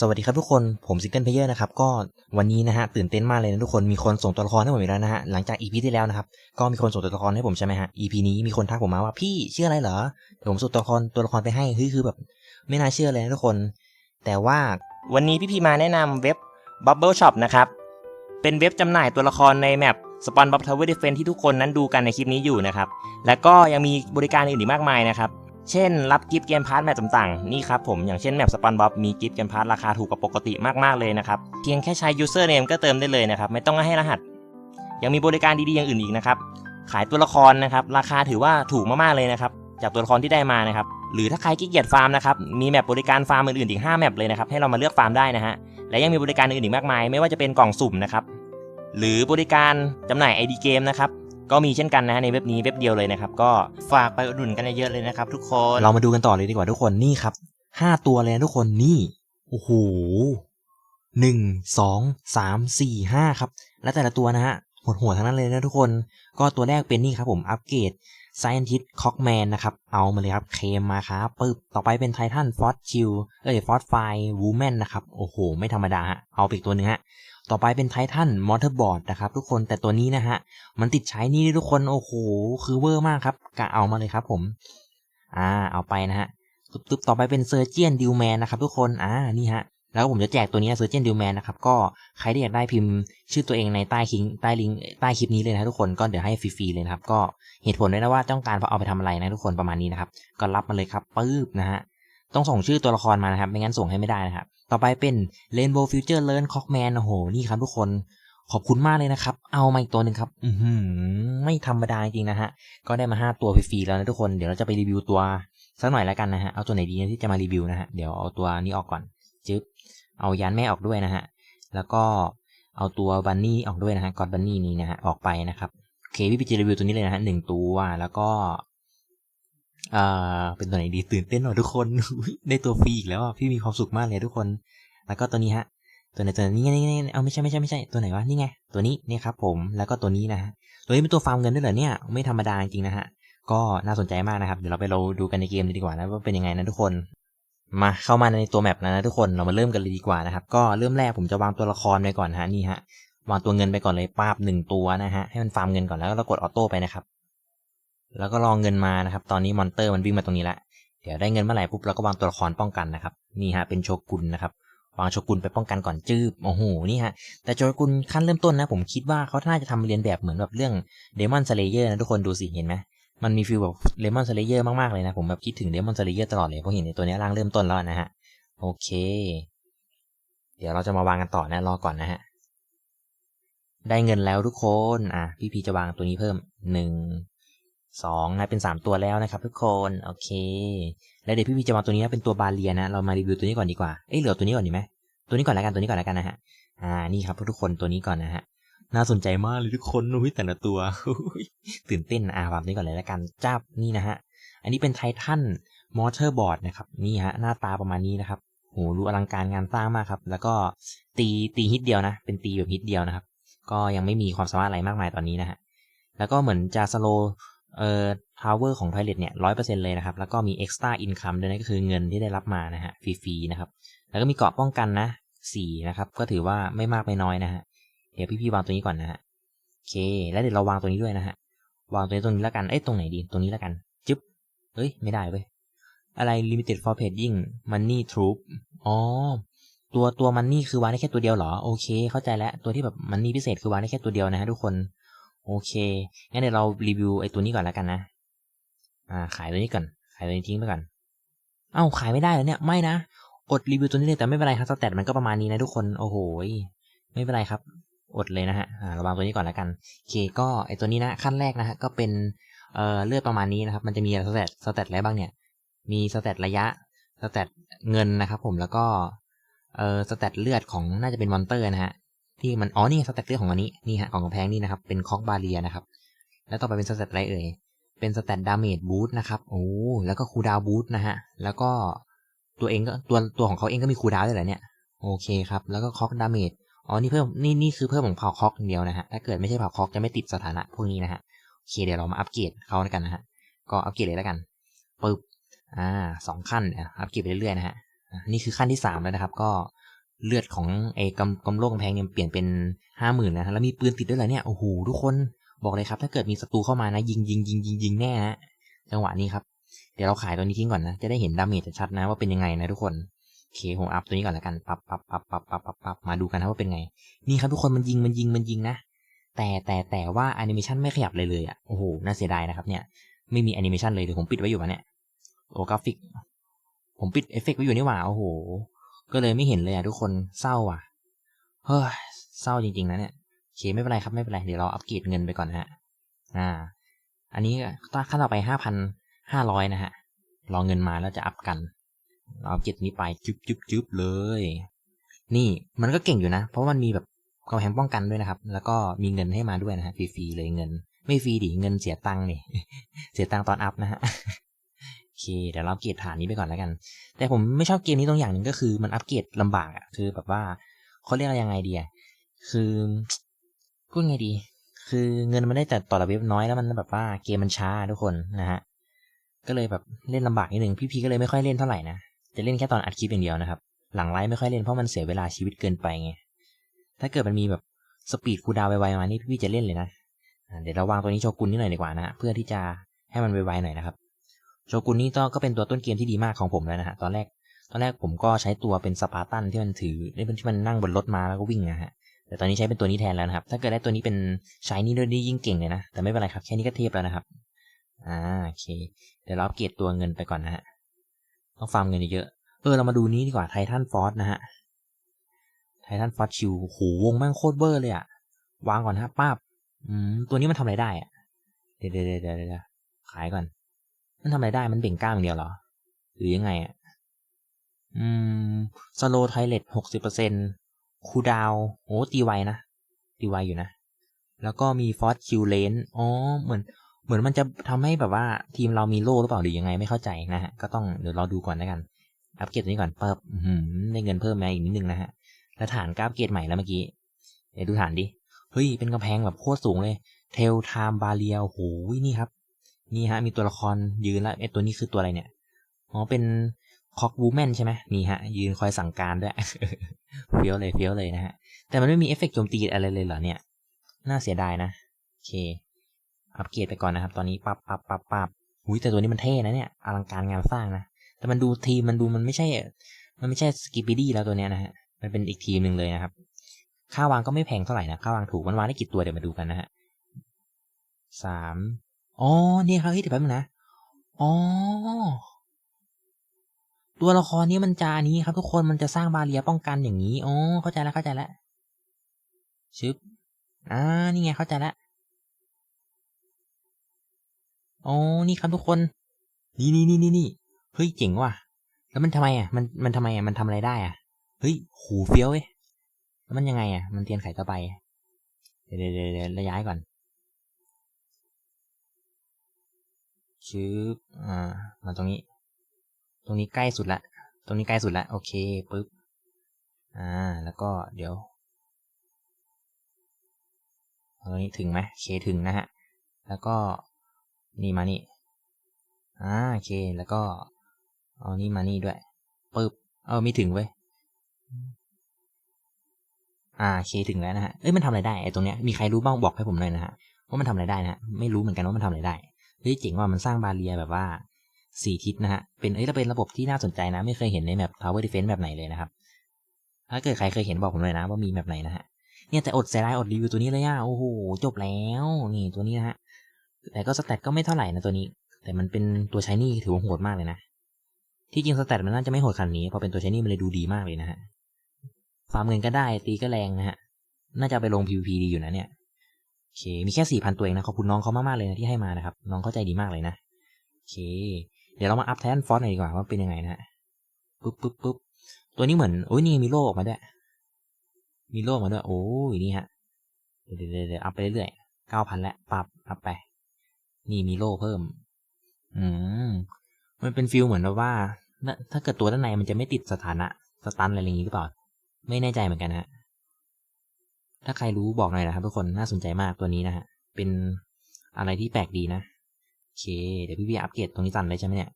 สวัสดีครับทุกคน ผมซิงเกิลเพเยอร์นะครับ ก็วันนี้นะฮะตื่นเต้นมากเลยนะทุกคน มีคนส่งตัวละครให้ผมอีกแล้วนะฮะ หลังจาก EP ที่แล้วนะครับ ก็มีคนส่งตัวละครให้ผมใช่ไหมฮะ EP นี้มีคนทักผมมาว่าพี่ชื่ออะไรเหรอเดี๋ยวผมส่งตัวละครตัวละครไปให้เฮ้ยคือแบบ ไม่น่าเชื่อเลยนะทุกคน แต่ว่าวันนี้พี่พีมาแนะนำเว็บ Bubble Shop นะครับ เป็นเว็บจำหน่ายตัวละครในแมป Spawn Bob Tower Defense ที่ทุกคนนั้นดูกันในคลิปนี้อยู่นะครับ แล้วก็ยังมีบริการอื่นอีกมากมายนะครับ เช่น รับกิฟต์เกมพาร์ทแมปต่างๆ นี่ครับผม อย่างเช่นแมปสปอนบ๊อบมีกิฟต์เกมพาร์ทราคาถูกกว่าปกติมากๆเลยนะครับ เพียงแค่ใช้ username ก็เติมได้เลยนะครับ ไม่ต้องให้รหัส ยังมีบริการดีๆอย่างอื่นอีกนะครับ ขายตัวละครนะครับ ราคาถือว่าถูกมากๆเลยนะครับ จากตัวละครที่ได้มานะครับ หรือถ้าใครขี้เกียจฟาร์มนะครับ มีแมปบริการฟาร์มอื่นๆอีก5แมปเลยนะครับ ให้เรามาเลือกฟาร์มได้นะฮะ และยังมีบริการอื่นอีกมากมาย ไม่ว่าจะเป็นกล่องสุ่มนะครับ หรือบริการจำหน่าย ID เกมนะครับ ก็มีเช่นกันนะฮะในเว็บนี้เว็บเดียวเลยนะครับ ก็ฝากไปอุดหนุนกันเยอะๆเลยนะครับ ทุกคนเรามาดูกันต่อเลยดีกว่าทุกคนนี่ครับห้าตัวเลยนะทุกคนนี่โอ้โหหนึ่งสองสามสี่ห้าครับ และแต่ละตัวนะฮะหัวๆทั้งนั้นเลยนะทุกคน ก็ตัวแรกเป็นนี่ครับผมอัปเกรด Scientist Cockman นะครับ เอามาเลยครับ เคมมาครับปึ๊บ ต่อไปเป็นไททันฟอสชิลเอ้ยฟอสไฟวูแมนนะครับ โอ้โห ไม่ธรรมดาฮะ เอาไปอีกตัวหนึงฮะ ต่อไปเป็นไททันมอเตอร์บอร์ดนะครับทุกคนแต่ตัวนี้นะฮะ มันติดใช้นี่ด้ทุกคนโอ้โหคือเวอร์มากครับกะเอามาเลยครับผม อ่าเอาไปนะฮะตึ๊บๆต่อไปเป็นเซอร์เจียนดิวแมนนะครับทุกคนอ่านี่ฮะแล้วผมจะแจกตัวนี้เซอร์เจียนดิวแมนนะครับ ก็ใครที่อยากได้พิมพ์ชื่อตัวเองในใต้คิงใต้ลิงใต้คลิปนี้เลยนะทุกคนก็เดี๋ยวให้ฟรีๆเลยนะครับ ก็เหตุผลด้วยนะว่าต้องการเอาไปทำอะไรนะทุกคนประมาณนี้นะครับ ก็รับมาเลยครับปึ๊บนะฮะต้องส่งชื่อตัวละครมานะครับ ไม่งั้นส่งให้ไม่ได้นะครับ ต่อไปเป็น Rainbow Future Learn Cockman โอ้โห นี่ครับทุกคนขอบคุณมากเลยนะครับ เอามาอีกตัวหนึ่งครับ อืไม่ธรรมดาจริงนะฮะ ก็ได้มาห้าตัวฟรีๆแล้วนะทุกคน เดี๋ยวเราจะไปรีวิวตัวสักหน่อยแล้วกันนะฮะ เอาตัวไหนดีนะที่จะมารีวิวนะฮะ เดี๋ยวเอาตัวนี้ออกก่อน จึ๊บ เอายานแม่ออกด้วยนะฮะ แล้วก็เอาตัวบันนี่ออกด้วยนะฮะ กอดบันนี่นี้นะฮะ ออกไปนะครับ โอเคพี่พีจะรีวิวตัวนี้เลยนะฮะหนึ่งตัว แล้วก็ อ่าเป็นตัวไหนดีตื่นเต้นหน่อยทุกคน ได้ตัวฟรีอีกแล้วอะพี่มีความสุขมากเลยทุกคน แล้วก็ตัวนี้ฮะ ตัวไหนตัวนี้นี่นี่เอาไม่ใช่ไม่ใช่ไม่ใช่ตัวไหนวะนี่ไงตัวนี้นี่ครับผมแล้วก็ตัวนี้นะฮะตัวนี้เป็นตัวฟาร์มเงินด้วยเหรอเนี่ยไม่ธรรมดาจริงๆนะฮะก็น่าสนใจมากนะครับเดี๋ยวเราไปเราดูกันในเกมเลยดีกว่านะว่าเป็นยังไงนะทุกคนมาเข้ามาในตัวแมปแล้วนะทุกคนเรามาเริ่มกันเลยดีกว่านะครับก็เริ่มแรกผมจะวางตัวละครไปก่อนฮะนี่ฮะวางตัวเงินไปก่อนเลยปาบหนึ่งตัวนะฮะให้มันฟาร์มเงินก่อนแล้วเรากดออโต้ไปนะครับ แล้วก็รองเงินมานะครับ ตอนนี้มอนเตอร์มันวิ่งมาตรงนี้ละ เดี๋ยวได้เงินเมื่อไหร่ปุ๊บเราก็วางตัวละครป้องกันนะครับ นี่ฮะเป็นโชกุนนะครับ วางโชกุนไปป้องกันก่อนจืบโอ้โห นี่ฮะ แต่โชกุนขั้นเริ่มต้นนะ ผมคิดว่าเขาน่าจะทำเรียนแบบเหมือนแบบเรื่องเดมอนสเลเยอร์นะทุกคนดูสิ เห็นไหมมันมีฟิลแบบเดมอนสเลเยอร์มากๆเลยนะ ผมแบบคิดถึงเดมอนสเลเยอร์ตลอดเลย เพราะเห็นในตัวนี้ร่างเริ่มต้นแล้วนะฮะ โอเค เดี๋ยวเราจะมาวางกันต่อนะ รอก่อนนะฮะ ได้เงินแล้วทุกคน อะ พี่พีจะวางตัวนี้เพิ่มหนึ่ง สองนะเป็นสามตัวแล้วนะครับทุกคนโอเค แล้วเดี๋ยวพี่พีจะวาตัวนี้นะเป็นตัวบาเลียนะเรามารีวิวตัวนี้ก่อนดีกว่าเอ้ยเหลือตัวนี้ก่อนดีไหมตัวนี้ก่อนแล้วกันตัวนี้ก่อนแล้วกันนะฮะอ่านี่ครับทุกคนตัวนี้ก่อนนะฮะน่าสนใจมากเลยทุกคนอุ้ยแต่ละตัวตื่นเต้นอ่าวางตัวนี้ก่อนเลยแล้วกันจับนี่นะฮะอันนี้เป็นไททันมอเตอร์บอร์ดนะครับนี่ฮะหน้าตาประมาณนี้นะครับโหดูอลังการงานสร้างมากครับ แล้วก็ตีตีฮิตเดียวนะ เป็นตีแบบฮิตเดียวนะครับ ก็ยังไม่มีความสามารถอะไรมากมายตอนนี้นะฮะแล้วก็เหมือนจะสโล เอ่อทาวเวอร์ของไทเลตเนี่ยร้อยเปอร์เซ็นต์เลยนะครับ แล้วก็มีเอ็กซ์ตร้าอินคัมด้วยนะก็คือเงินที่ได้รับมานะฮะฟรีๆนะครับ แล้วก็มีเกราะป้องกันนะสี่นะครับ ก็ถือว่าไม่มากไม่น้อยนะฮะ เดี๋ยวพี่ๆวางตัวนี้ก่อนนะฮะโอเค แล้วเดี๋ยวเราวางตัวนี้ด้วยนะฮะ วางตัวนี้ตรงนี้แล้วกัน เอ้ยตรงไหนดี ตรงนี้แล้วกัน จึ๊บ เอ้ยไม่ได้เว้ย อะไร limited for paying money troop อ๋อ ตัวตัวมันนี่คือวางได้แค่ตัวเดียวเหรอ โอเค เข้าใจแล้ว ตัวที่แบบมันนี่พิเศษคือวางได้แค่ตัวเดียวนะฮะทุกคน โอเคงั้นเดี๋ยวเรารีวิวไอ้ตัวนี้ก่อนแล้วกันนะ อ่า ขายตัวนี้ก่อน ขายตัวนี้ทิ้งไปก่อน เอ้า ขายไม่ได้แล้วเนี่ย ไม่นะ อดรีวิวตัวนี้เลยแต่ไม่เป็นไรครับสแตทมันก็ประมาณนี้นะทุกคน โอ้โห ไม่เป็นไรครับ อดเลยนะฮะ อ่า ระวังตัวนี้ก่อนแล้วกัน โอเค ก็ไอ้ตัวนี้นะ ขั้นแรกนะฮะ ก็เป็น เอ่อ เลือดประมาณนี้นะครับ มันจะมีสแตทสแตทอะไรบ้างเนี่ย มีสแตทระยะ สแตทเงินนะครับผม แล้วก็ เอ่อ สแตทเลือดของน่าจะเป็นมอนเตอร์นะฮะ ที่มัน อ๋อ นี่สแตทเลือดของอันนี้ นี่ฮะ ของกำแพงนี่นะครับ เป็นคอกบาเรียนะครับ แล้วต่อไปเป็นสแตทอะไรเอ่ย เป็นสแตทดาเมจบูทนะครับ โอ้ แล้วก็คูดาวบูทนะฮะ แล้วก็ตัวเองก็ตัวตัวของเขาเองก็มีคูดาวด้วยเหรอเนี่ย โอเคครับ แล้วก็คอกดาเมจ อ๋อ นี่เพิ่ม นี่นี่คือเพิ่มของเผ่าคอกเดียวนะฮะ ถ้าเกิดไม่ใช่เผ่าคอกจะไม่ติดสถานะพวกนี้นะฮะ โอเค เดี๋ยวเรามาอัปเกรดเขาแล้วกันนะฮะ ก็อัปเกรดเลยแล้วกันปึ๊บ อ่าสองขั้นอะอัปเกรดไปเรื่อยๆนะฮะอะนี่คือขั้นที่สามแล้วนะครับ ก็ เลือดของไอ้กำกำโลกกำแพงเนี่ยเปลี่ยนเป็นห้าหมื่นนะฮะแล้วมีปืนติดด้วยเหรอเนี่ยโอ้โหทุกคนบอกเลยครับ ถ้าเกิดมีศัตรูเข้ามานะยิงยิงยิงยิงยิงแน่ฮะจังหวะนี้ครับเดี๋ยวเราขายตัวนี้ทิ้งก่อนนะจะได้เห็นดาเมจชัดๆนะว่าเป็นยังไงนะทุกคนโอเคผมอัพตัวนี้ก่อนแล้วกันปับปับปับปับปับปับปับมาดูกันนะว่าเป็นไง นี่ครับทุกคนมันยิงมันยิงมันยิงนะแต่แต่แต่ว่าแอนิเมชันไม่ขยับเลยเลยอะโอ้โหน่าเสียดายนะครับเนี่ยไม่มีแอนิเมชันเลยเดี๋ยวผมปิดไว้อยู่วะเนี่ยโอ้กราฟิก ผมปิดเอฟเฟกต์ไว้อยู่นี่หว่าโอ้โห ก็เลยไม่เห็นเลยอะทุกคนเศร้าอะเฮ้ยเศร้าจริงๆนะเนี่ยโอเคไม่เป็นไรครับไม่เป็นไรเดี๋ยวเราอัปเกรดเงินไปก่อนนะฮะอ่า อันนี้ขั้นต่อไปห้าพันห้าร้อยนะฮะรอเงินมาแล้วจะอัพกันเราอัปเกรดนี้ไปจุ๊บจุ๊บจุ๊บเลย นี่มันก็เก่งอยู่นะ เพราะมันมีแบบกำแพงป้องกันด้วยนะครับ แล้วก็มีเงินให้มาด้วยนะฮะฟรีๆเลยเงิน ไม่ฟรีดิเงินเสียตังค์นี่เสียตังค์ตอนอัพนะฮะ เคเดี๋ยวเราอัปเกรดฐานนี้ไปก่อนแล้วกัน แต่ผมไม่ชอบเกมนี้ตรงอย่างหนึ่งก็คือมันอัปเกรดลำบากอะคือแบบว่าเขาเรียกอะไรยังไงดีอะคือพูดไงดี คือเงินมันได้แต่ต่อละเว็บน้อยแล้วมันแบบว่าเกมมันช้าทุกคนนะฮะก็เลยแบบเล่นลำบากนิดหนึ่งพี่พีก็เลยไม่ค่อยเล่นเท่าไหร่นะจะเล่นแค่ตอนอัดคลิปอย่างเดียวนะครับ หลังไลฟ์ไม่ค่อยเล่นเพราะมันเสียเวลาชีวิตเกินไปไงถ้าเกิดมันมีแบบสปีดคูดาวไวๆมานี่พี่จะเล่นเลยนะ เดี๋ยวเราวางตัวนี้โชกุนนิดหน่อยดีกว่านะฮะเพื่อที่จะให้มันไวๆหน่อยนะครับ โชกุนนี่ก็เป็นตัวต้นเกมที่ดีมากของผมแล้วนะฮะตอนแรกตอนแรกผมก็ใช้ตัวเป็นสปาร์ตันที่มันถือที่มันนั่งบนรถมาแล้วก็วิ่งนะฮะแต่ตอนนี้ใช้เป็นตัวนี้แทนแล้วนะครับ ถ้าเกิดได้ตัวนี้เป็นใช้นี่ด้วยนี่ยิ่งเก่งเลยนะ แต่ไม่เป็นไรครับ แค่นี้ก็เทพแล้วนะครับ อ่า โอเค เดี๋ยวเราอัปเกรดตัวเงินไปก่อนนะฮะ ต้องฟาร์มเงินเยอะ เออ เรามาดูนี้ดีกว่าไททันฟอสนะฮะ ไททันฟอสชิวโหวงแม่งโคตรเบอร์เลยอะวางก่อนฮะป้าบ อืม ตัวนี้มันทำอะไรได้อะเดี๋ยวเดี๋ยวเดี๋ยวเดี๋ยวขายก่อน มันทำอะไรได้มันเบ่งกล้ามอย่างเดียวเหรอ หรือยังไงอะ อืมสโลไทเลตหกสิบเปอร์เซ็นคูดาวโอ้ตีไวนะ ตีไวอยู่นะ แล้วก็มีฟอสคิวเลนอ๋อ เหมือน เหมือนมันจะทำให้แบบว่าทีมเรามีโล่หรือเปล่าหรือยังไงไม่เข้าใจนะฮะ ก็ต้องเดี๋ยวเราดูก่อนแล้วกัน อัปเกรดตัวนี้ก่อนเปิบได้เงินเพิ่มมาอีกนิดนึงนะฮะ แล้วฐานก็อัปเกรดใหม่แล้วเมื่อกี้ เดี๋ยวดูฐานดิ เฮ้ย เป็นกำแพงแบบโคตรสูงเลย เทลไทม์บาเรียโอ้โหนี่ครับ นี่ฮะมีตัวละครยืนแล้วไอ้ตัวนี้คือตัวอะไรเนี่ยอ๋อเป็นคอกวูแมนใช่ไหมนี่ฮะ ยืนคอยสั่งการด้วยเฟี้ยวเลยเฟี้ยวเลยนะฮะ แต่มันไม่มีเอฟเฟกต์โจมตีอะไรเลยเหรอเนี่ย น่าเสียดายนะ โอเค อัปเกรดไปก่อนนะครับ ตอนนี้ปับปับปับปับหุยแต่ตัวนี้มันเท่นะเนี่ย อลังการงานสร้างนะ แต่มันดูทีมมันดูมันไม่ใช่ มันไม่ใช่สกิปปี้ดี้แล้วตัวเนี้ยนะฮะ มันเป็นอีกทีมหนึ่งเลยนะครับ ค่าวางก็ไม่แพงเท่าไหร่นะ ค่าวางถูก มันวางได้กี่ตัวเดี๋ยวมาดูกันนะฮะสาม อ๋อนี่ครับ เฮ้ย เดี๋ยวแป๊บนึงนะ อ๋อ ตัวละครนี้มันจะอันนี้ครับ ทุกคน มันจะสร้างบาเรียป้องกันอย่างนี้ อ๋อ เข้าใจแล้วเข้าใจแล้ว ชึบ อ่า นี่ไงเข้าใจแล้วอ๋อ นี่ครับทุกคน นี่นี่นี่นี่นี่เฮ้ย เจ๋งว่ะ แล้วมันทำไมอะ มัน มันทำไมอะ มันทำอะไรได้อะ เฮ้ย หูเฟี้ยวเว้ยแล้วมันยังไงอะ มันเตียนไข่ต่อไป เดี๋ยวเดี๋ยวเดี๋ยวระย้ายก่อน ชึบอ่ามาตรงนี้ ตรงนี้ใกล้สุดละ ตรงนี้ใกล้สุดละ โอเคปึ๊บ อ่า แล้วก็เดี๋ยวตรงนี้ถึงไหมเคถึงนะฮะ แล้วก็นี่มานี่ อ่าโอเค แล้วก็ เอานี่มานี่ด้วยปึ๊บ เออไม่ถึงเว้ย อ่าเคถึงแล้วนะฮะ เอ้ยมันทำอะไรได้ไอ้ตรงเนี้ย มีใครรู้บ้างบอกให้ผมหน่อยนะฮะ ว่ามันทำอะไรได้นะฮะไม่รู้เหมือนกันว่ามันทำอะไรได้ เฮ้ยเจ๋งว่ามันสร้างบาเรียแบบว่าสี่ทิศนะฮะ เป็นเอ้ยแล้วเป็นระบบที่น่าสนใจนะ ไม่เคยเห็นในแมป Tower Defense แบบไหนเลยนะครับ ถ้าเกิดใครเคยเห็นบอกผมเลยนะว่ามีแบบไหนนะฮะ เนี่ยแต่อดเสียดายอดรีวิวตัวนี้เลยอะ โอ้โห จบแล้ว นี่ตัวนี้นะฮะ แต่ก็สแตทก็ไม่เท่าไหร่นะตัวนี้ แต่มันเป็นตัวใช้นี่ถือว่าโหดมากเลยนะ ที่จริงสแตทมันน่าจะไม่โหดขนาดนี้ พอเป็นตัวใช้นี่มันเลยดูดีมากเลยนะฮะ ฟาร์มเงินก็ได้ ตีก็แรงนะฮะ น่าจะไปลง PVP ดีอยู่นะเนี่ย โอเค มีแค่สี่พันตัวเองนะ ขอบคุณน้องเขามากๆเลยนะที่ให้มานะครับ น้องเข้าใจดีมากเลยนะ โอเค เดี๋ยวเรามาอัพแทนฟอสหน่อยดีกว่าว่าเป็นยังไงนะปุ๊บปุ๊บปุ๊บตัวนี้เหมือนโอ้ยนี่มีโล่ออกมาด้วย มีโล่มาด้วย โอ้ยนี่ฮะ เดี๋ยวเดี๋ยวเอัพไปเรื่อยๆเก้าพันแล้วปรับอัพไป นี่มีโล่เพิ่ม อืม มันเป็นฟิลเหมือนแบบว่า ถ้าเกิดตัวด้านในมันจะไม่ติดสถานะสตันอะไรอย่างนี้หรือเปล่า ไม่แน่ใจเหมือนกันฮะ ถ้าใครรู้บอกหน่อยนะครับทุกคนน่าสนใจมากตัวนี้นะฮะ เป็นอะไรที่แปลกดีนะโอเค เดี๋ยวพี่พี่อัปเกรดตรงนี้ตันเลยใช่ไหมเนี่ย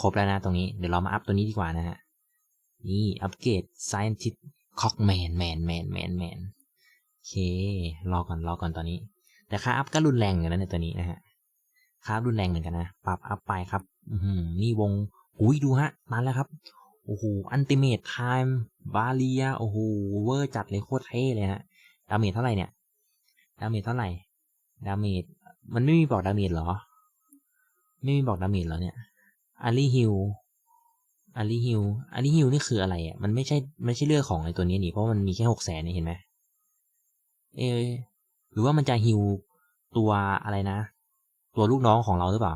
ครบแล้วนะตรงนี้ เดี๋ยวเรามาอัพตัวนี้ดีกว่านะฮะ นี่อัปเกรด scientist cockman man man man man โอเค รอก่อนรอก่อนตอนนี้ แต่ค่าอัพก็รุนแรงอยู่นะในตัวนี้นะฮะ ค่าอัพรุนแรงเหมือนกันนะ ปรับอัพไปครับ อืนี่วงอุ้ยดูฮะมาแล้วครับโอ้โหอันติเมทไทม์บาเลียโอ้โหเวอร์จัดเลยโคตรเท่เลยฮะ ดาเมจเท่าไหร่เนี่ย ดาเมจเท่าไหร่ ดาเมจ มันไม่มีบอกดาเมจเหรอ ไม่มีบอกดาเมจเหรอเนี่ยอารีฮิลอารีฮิลอารีฮิลนี่คืออะไรอะ มันไม่ใช่ ไม่ใช่เลือดของไอตัวนี้นี่ เพราะมันมีแค่หกแสนนี่เห็นไหม เออหรือว่ามันจะฮิวตัวอะไรนะ ตัวลูกน้องของเราหรือเปล่า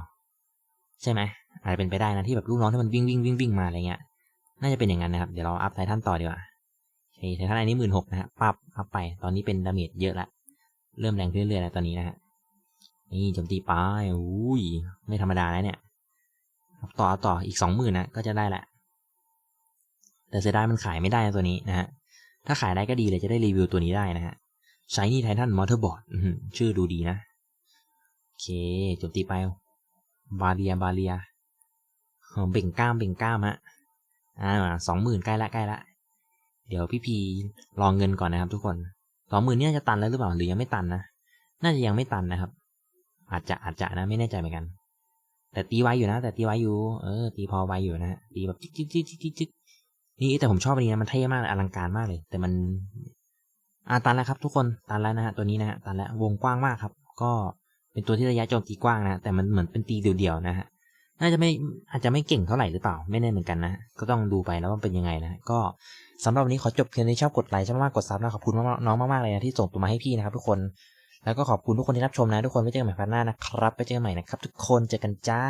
ใช่ไหมอาจจะเป็นไปได้นะที่แบบลูกน้องที่มันวิ่งวิ่งวิ่งวิ่งมาอะไรเงี้ย น่าจะเป็นอย่างนั้นนะครับ เดี๋ยวเราอัพไททันต่อดีกว่า โอเคไททันอันนี้หมื่นหกนะฮะปรับอัพไป ตอนนี้เป็นดาเมจเยอะละ เริ่มแรงขึ้นเรื่อยๆแล้วตอนนี้นะฮะ นี่โจมตีไปอุ้ย ไม่ธรรมดานะเนี่ยต่อต่ออีกสองหมื่นนะ ก็จะได้แหละ แต่เสียดายมันขายไม่ได้ตัวนี้นะฮะ ถ้าขายได้ก็ดีเลยจะได้รีวิวตัวนี้ได้นะฮะใช้นี่ไททันมอเตอร์บอร์ดชื่อดูดีนะ โอเคโจมตีไป บาเลีย บาเลียเออเบ่งกล้าม เบ่งกล้ามฮะ อ่าสองหมื่นใกล้ละใกล้ละ เดี๋ยวพี่พีรองเงินก่อนนะครับทุกคนสองหมื่นนี่น่าจะตันแล้วหรือเปล่าหรือยังไม่ตันนะน่าจะยังไม่ตันนะครับ อาจจะอาจจะนะไม่แน่ใจเหมือนกัน แต่ตีไว้อยู่นะ แต่ตีไว้อยู่เออ ตีพอไว้อยู่นะฮะตีแบบจิ๊กจิ๊กจิ๊กจิ๊กจิ๊กนี่แต่ผมชอบอันนี้นะมันเท่มากอลังการมากเลย แต่มันอ่าตันแล้วครับ ทุกคนตันแล้วนะฮะตัวนี้นะฮะตันแล้ววงกว้างมากครับ ก็เป็นตัวที่ระยะโจมตีกว้างนะ แต่มันเหมือนเป็นตีเดี่ยวๆนะฮะ น่าจะไม่อาจจะไม่เก่งเท่าไหร่หรือเปล่า ไม่แน่เหมือนกันนะ ก็ต้องดูไปแล้วว่าเป็นยังไงนะ ก็สำหรับวันนี้ขอจบเพียงนี้ชอบกดไลค์ชอบมากกดซับนะขอบคุณน้องมากๆเลยนะที่ส่งตัวมาให้พี่นะครับทุกคนแล้วก็ขอบคุณทุกคนที่รับชมนะ ทุกคนไว้เจอกันใหม่พันหน้านะครับไปเจอกันใหม่นะครับ ทุกคนเจอกันจ้า